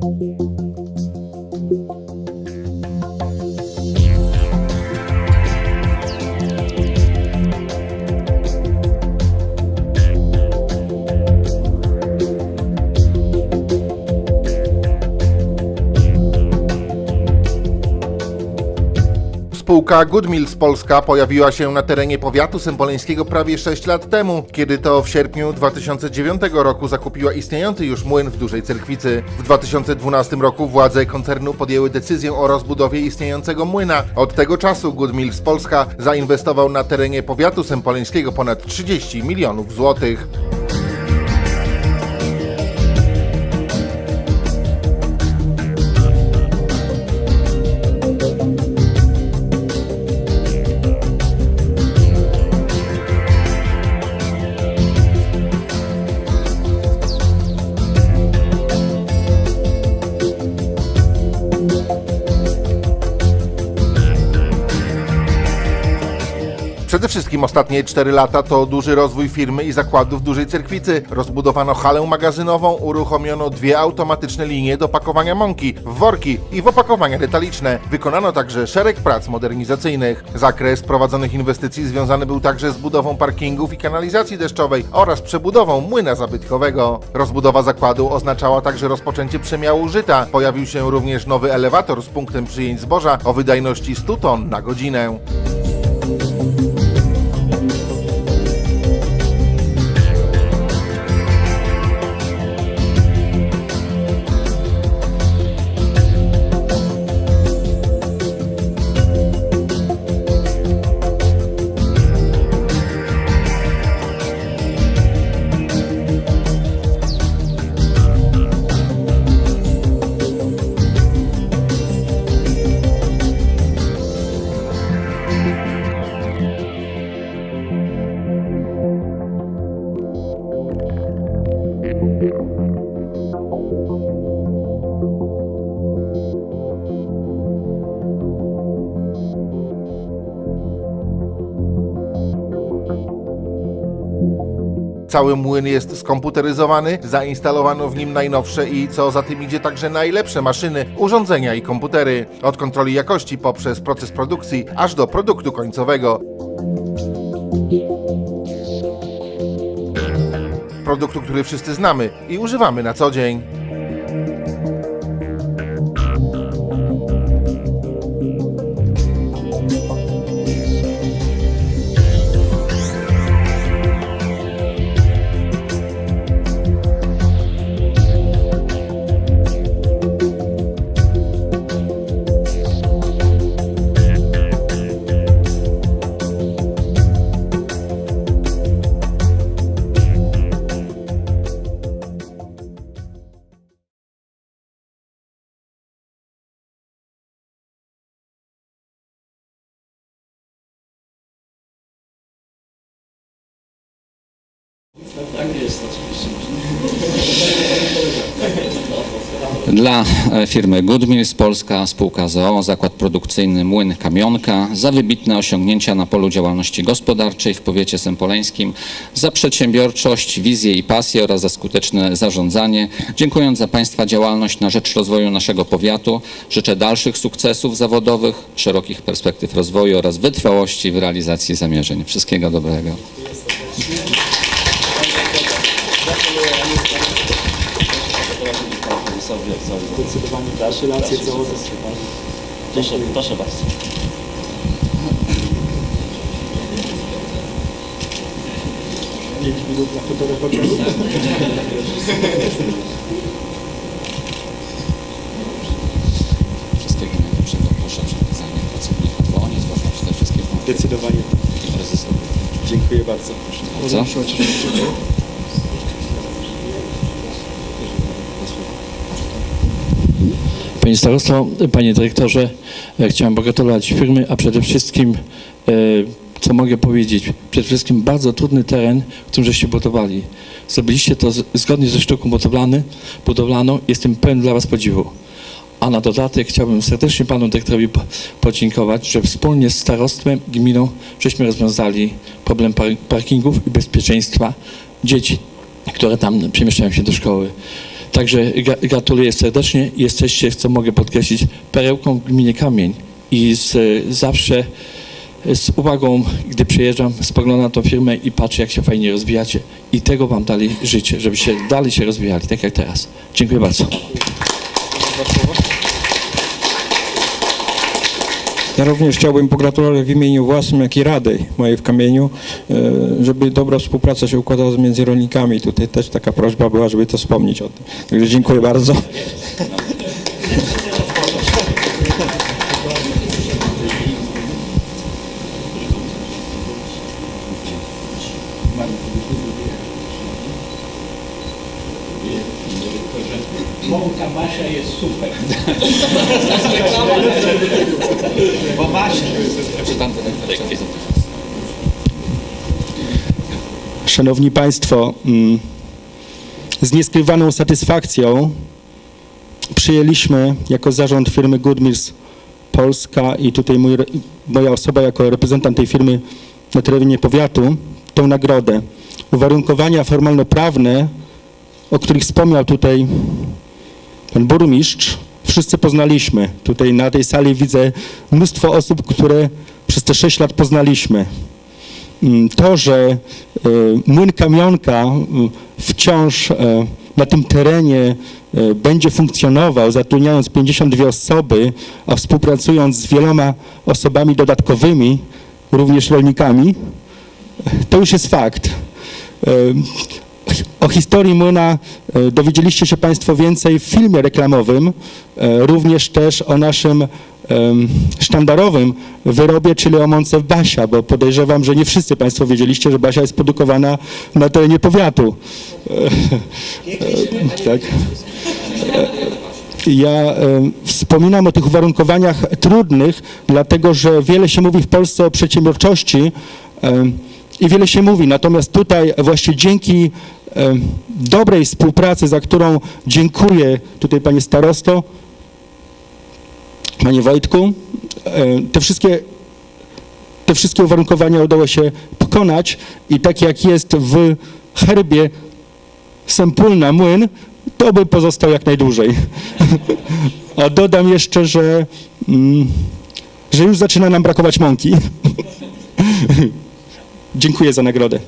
Thank you. Spółka Good Mills Polska pojawiła się na terenie powiatu sępoleńskiego prawie 6 lat temu, kiedy to w sierpniu 2009 roku zakupiła istniejący już młyn w Dużej Cerkwicy. W 2012 roku władze koncernu podjęły decyzję o rozbudowie istniejącego młyna. Od tego czasu Good Mills Polska zainwestował na terenie powiatu sępoleńskiego ponad 30 milionów złotych. Przede wszystkim ostatnie 4 lata to duży rozwój firmy i zakładu w Dużej Cerkwicy. Rozbudowano halę magazynową, uruchomiono dwie automatyczne linie do pakowania mąki w worki i w opakowania detaliczne. Wykonano także szereg prac modernizacyjnych. Zakres prowadzonych inwestycji związany był także z budową parkingów i kanalizacji deszczowej oraz przebudową młyna zabytkowego. Rozbudowa zakładu oznaczała także rozpoczęcie przemiału żyta. Pojawił się również nowy elewator z punktem przyjęć zboża o wydajności 100 ton na godzinę. Cały młyn jest skomputeryzowany, zainstalowano w nim najnowsze i co za tym idzie także najlepsze maszyny, urządzenia i komputery. Od kontroli jakości poprzez proces produkcji aż do produktu końcowego. Produktu, który wszyscy znamy i używamy na co dzień. Dla e, firmy Good Mills Polska Spółka ZOO, Zakład Produkcyjny Młyn Kamionka za wybitne osiągnięcia na polu działalności gospodarczej w powiecie sępoleńskim, za przedsiębiorczość, wizję i pasję oraz za skuteczne zarządzanie. Dziękując za Państwa działalność na rzecz rozwoju naszego powiatu, życzę dalszych sukcesów zawodowych, szerokich perspektyw rozwoju oraz wytrwałości w realizacji zamierzeń. Wszystkiego dobrego. Zdecydowanie gratulacje co Proszę, proszę bardzo. Pięć minut na fotoreportażu. Wszystkiego najlepszego proszę przed designem pracowników, bo oni zgłaszą przede wszystkim Zdecydowanie. prezesowi. Dziękuję bardzo. Co? Panie starosto, panie dyrektorze, e, chciałem pogratulować firmy, a przede wszystkim, e, co mogę powiedzieć, przede wszystkim bardzo trudny teren, w którym żeście budowali. Zrobiliście to zgodnie ze sztuką budowlany, budowlaną. Jestem pełen dla was podziwu. A na dodatek chciałbym serdecznie panu dyrektorowi po- podziękować, że wspólnie z starostwem, gminą, żeśmy rozwiązali problem par- parkingów i bezpieczeństwa dzieci, które tam przemieszczają się do szkoły. Także gra- gratuluję serdecznie. Jesteście, co mogę podkreślić, perełką w gminie Kamień i z, zawsze z uwagą, gdy przyjeżdżam, spoglądam na tą firmę i patrzę, jak się fajnie rozwijacie. I tego Wam dalej życzę, żebyście dalej się rozwijali, tak jak teraz. Dziękuję bardzo. Ja również chciałbym pogratulować w imieniu własnym, jak i Rady mojej w Kamieniu, e, żeby dobra współpraca się układała między rolnikami. Tutaj też taka prośba była, żeby to wspomnieć o tym. Także dziękuję bardzo. Mąka Basia jest super. Bo Basia. Szanowni Państwo, mm, z nieskrywaną satysfakcją przyjęliśmy jako zarząd firmy Goodmills Polska i tutaj mój, moja osoba jako reprezentant tej firmy na terenie powiatu tą nagrodę. Uwarunkowania formalno-prawne, o których wspomniał tutaj pan burmistrz, wszyscy poznaliśmy. Tutaj na tej sali widzę mnóstwo osób, które przez te sześć lat poznaliśmy. Mm, to, że e, młyn kamionka mm, wciąż e, na tym terenie e, będzie funkcjonował, zatrudniając 52 osoby, a współpracując z wieloma osobami dodatkowymi, również rolnikami, to już jest fakt. O historii młyna e, dowiedzieliście się Państwo więcej w filmie reklamowym, e, również też o naszym sztandarowym wyrobie, czyli o mące Basia, bo podejrzewam, że nie wszyscy Państwo wiedzieliście, że Basia jest produkowana na terenie powiatu. E, Tak. Ja wspominam o tych uwarunkowaniach trudnych, dlatego że wiele się mówi w Polsce o przedsiębiorczości i wiele się mówi. Natomiast tutaj właśnie dzięki dobrej współpracy, za którą dziękuję tutaj panie starosto, panie Wojtku, te wszystkie te wszystkie uwarunkowania udało się pokonać i tak jak jest w herbie Sempólna Młyn, to by pozostał jak najdłużej. A dodam jeszcze, że, mm, że już zaczyna nam brakować mąki. Dziękuję za nagrodę.